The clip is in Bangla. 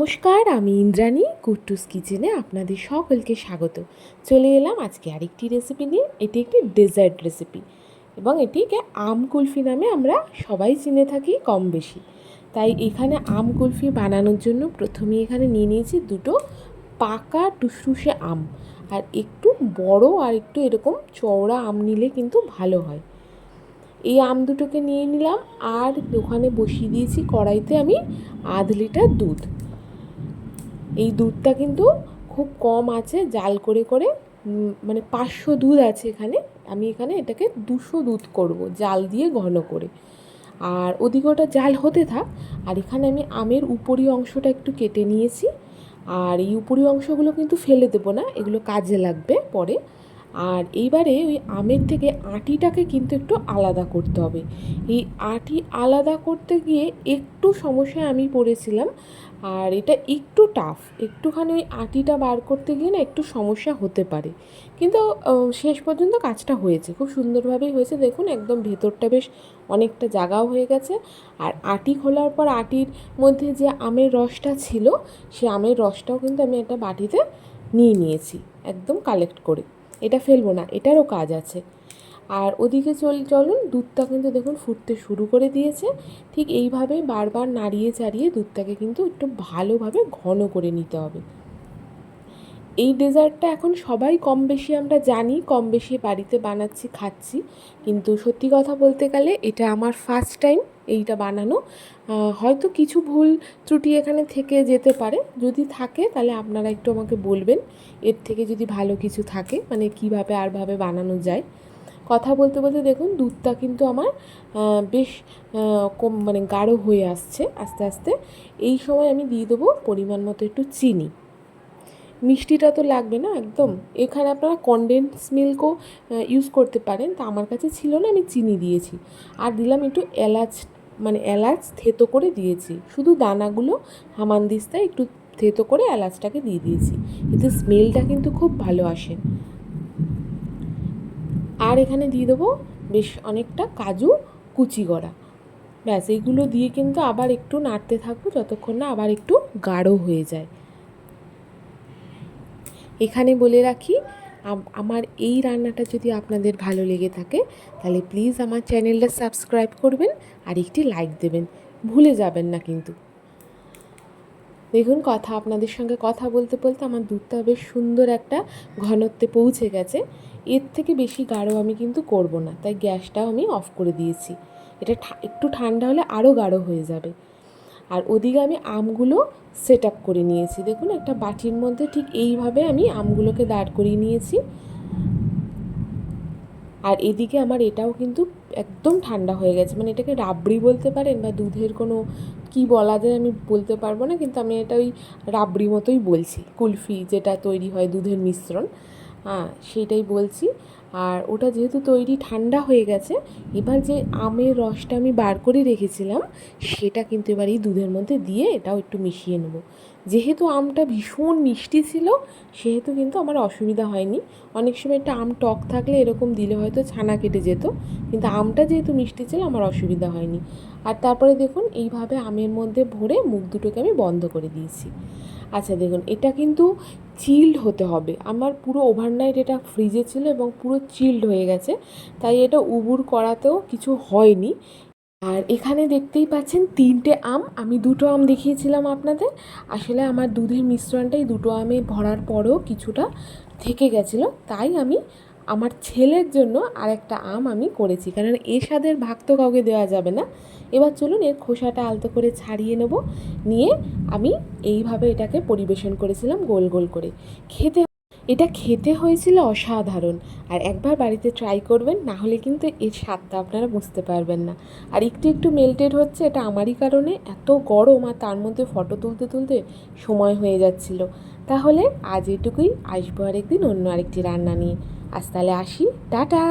নমস্কার, আমি ইন্দ্রাণী কুট্টুস কিচেনে আপনাদের সকলকে স্বাগত। চলে এলাম আজকে আরেকটি রেসিপি নিয়ে, এটি একটি ডেজার্ট রেসিপি এবং এটিকে আম কুলফি নামে আমরা সবাই চিনে থাকি কম বেশি। তাই এখানে আম কুলফি বানানোর জন্য প্রথমে এখানে নিয়ে নিয়েছি দুটো পাকা টুসটুসে আম। আর একটু বড় আর একটু এরকম চওড়া আম নিলে কিন্তু ভালো হয়। এই আম দুটোকে নিয়ে নিলাম, আর ওখানে বসিয়ে দিয়েছি কড়াইতে আমি আধ লিটার দুধ। এই দুধটা কিন্তু খুব কম আছে, জাল করে করে মানে পাঁচশো দুধ আছে এখানে। আমি এখানে এটাকে দুশো দুধ করব, জাল দিয়ে ঘন করে। আর ওদিকে ওটা জাল হতে থাক, আর এখানে আমি আমের উপরি অংশটা একটু কেটে নিয়েছি। আর এই উপরি অংশগুলো কিন্তু ফেলে দেবো না, এগুলো কাজে লাগবে পরে। আর এইবারে ওই আমের থেকে আটিটাকে কিন্তু একটু আলাদা করতে হবে। এই আটি আলাদা করতে গিয়ে একটু সমস্যায় আমি পড়েছিলাম, আর এটা একটু টাফ একটুখানি ওই আটিটা বার করতে গিয়ে না একটু সমস্যা হতে পারে। কিন্তু শেষ পর্যন্ত কাজটা হয়েছে। খুব সুন্দরভাবেই হয়েছে। দেখুন, একদম ভেতরটা বেশ অনেকটা জাগাও হয়ে গেছে। আর আটি খোলার পর আটির মধ্যে যে আমের রসটা ছিল, সে আমের রসটাও কিন্তু আমি একটা বাটিতে নিয়ে নিয়েছি, একদম কালেক্ট করে। এটা ফেলব না, এটারও কাজ আছে। আর ওদিকে চল, চলুন, দুধটা কিন্তু দেখুন ফুটতে শুরু করে দিয়েছে। ঠিক এইভাবে বারবার নাড়িয়ে চাড়িয়ে দুধটাকে কিন্তু একটু ভালোভাবে ঘন করে নিতে হবে। এই ডেজার্টটা এখন সবাই কম বেশি আমরা জানি, কম বেশি বাড়িতে বানাচ্ছি, খাচ্ছি। কিন্তু সত্যি কথা বলতে গেলে এটা আমার ফার্স্ট টাইম এইটা বানানো। হয়তো কিছু ভুল ত্রুটি এখানে থেকে যেতে পারে। যদি থাকে, তাহলে আপনারা একটু আমাকে বলবেন। এর থেকে যদি ভালো কিছু থাকে মানে কীভাবে আরভাবে বানানো যায়। কথা বলতে বলতে দেখুন, দুধটা কিন্তু আমার বেশ কম মানে গাঢ় হয়ে আসছে আস্তে আস্তে। এই সময় আমি দিয়ে দেবো পরিমাণ মতো একটু চিনি। মিষ্টিটা তো লাগবে না একদম। এখানে আপনারা কনডেন্স মিল্কও ইউজ করতে পারেন। তা আমার কাছে ছিল না, আমি চিনি দিয়েছি। আর দিলাম একটু এলাচ মানে এলাচ থেতো করে দিয়েছি। শুধু দানাগুলো হামানদিস্তায় একটু থেতো করে এলাচটাকে দিয়ে দিয়েছি। এতে স্মেলটা কিন্তু খুব ভালো আসে। আর এখানে দিয়ে দেবো বেশ অনেকটা কাজু কুচি করা ব্যাস, এইগুলো দিয়ে কিন্তু আবার একটু নাড়তে থাকব যতক্ষণ না আবার একটু গাঢ় হয়ে যায়। এখানে বলে রাখি আমার এই রান্নাটা যদি আপনাদের ভালো লেগে থাকে, তাহলে প্লিজ আমার চ্যানেলটা সাবস্ক্রাইব করবেন আর একটি লাইক দেবেন। ভুলে যাবেন না কিন্তু। দেখুন কথা, আপনাদের সঙ্গে কথা বলতে বলতে আমার দুধটা বেশ সুন্দর একটা ঘনত্বে পৌঁছে গেছে। এর থেকে বেশি গাঢ় আমি কিন্তু করব না, তাই গ্যাসটাও আমি অফ করে দিয়েছি। এটা একটু ঠান্ডা হলে আরও গাঢ় হয়ে যাবে। আর ওদিকে আমি আমগুলো সেট আপ করে নিয়েছি। দেখুন, একটা বাটির মধ্যে ঠিক এইভাবে আমি আমগুলোকে দাঁড় করিয়ে নিয়েছি। আর এদিকে আমার এটাও কিন্তু একদম ঠান্ডা হয়ে গেছে। মানে এটাকে রাবড়ি বলতে পারেন বা দুধের কোনো কি বলা যায় আমি বলতে পারব না, কিন্তু আমি এটা ওই রাবড়ি মতোই বলছি। কুলফি যেটা তৈরি হয় দুধের মিশ্রণ। হ্যাঁ সেইটাই বলছি। আর ওটা যেহেতু তৈরি ঠান্ডা হয়ে গেছে, এবার যে আমের রসটা আমি বার করে রেখেছিলাম, সেটা কিন্তু এবার এই দুধের মধ্যে দিয়ে এটাও একটু মিশিয়ে নেব। যেহেতু আমটা ভীষণ মিষ্টি ছিল, সেহেতু কিন্তু আমার অসুবিধা হয়নি। অনেক সময় একটা আম টক থাকলে এরকম দিলে হয়তো ছানা কেটে যেত, কিন্তু আমটা যেহেতু মিষ্টি ছিল, আমার অসুবিধা হয়নি। আর তারপরে দেখুন, এইভাবে আমের মধ্যে ভরে মুখ দুটোকে আমি বন্ধ করে দিয়েছি। আচ্ছা দেখুন, এটা কিন্তু চিল্ড হতে হবে। আমার পুরো ওভারনাইট এটা ফ্রিজে ছিল এবং পুরো চিল্ড হয়ে গেছে। তাই এটা উবুর করাতেও কিছু হয়নি। আর এখানে দেখতেই পাচ্ছেন তিনটে আম। আমি দুটো আম দেখিয়েছিলাম আপনাদের। আসলে আমার দুধের মিশ্রণটাই দুটো আমে ভরার পরেও কিছুটা থেকে গেছিল। তাই আমি আমার ছেলের জন্য আর একটা আম আমি করেছি। কারণ এর স্বাদের ভাগ তো কাউকে দেওয়া যাবে না। এবার চলুন এর খোসাটা আলতো করে ছাড়িয়ে নেব। নিয়ে আমি এইভাবে এটাকে পরিবেশন করেছিলাম গোল গোল করে। খেতে এটা খেতে হয়েছিল অসাধারণ। আর একবার বাড়িতে ট্রাই করবেন, না হলে কিন্তু এর স্বাদটা আপনারা বুঝতে পারবেন না। আর একটু একটু মেল্টেড হচ্ছে, এটা আমারই কারণে এত গরম আর তার মধ্যে ফটো তুলতে তুলতে সময় হয়ে যাচ্ছিল। তাহলে আজ এটুকুই, আসব আরেকদিন অন্য আরেকটি রান্না নিয়ে। আজ তাহলে আসি, টাটা!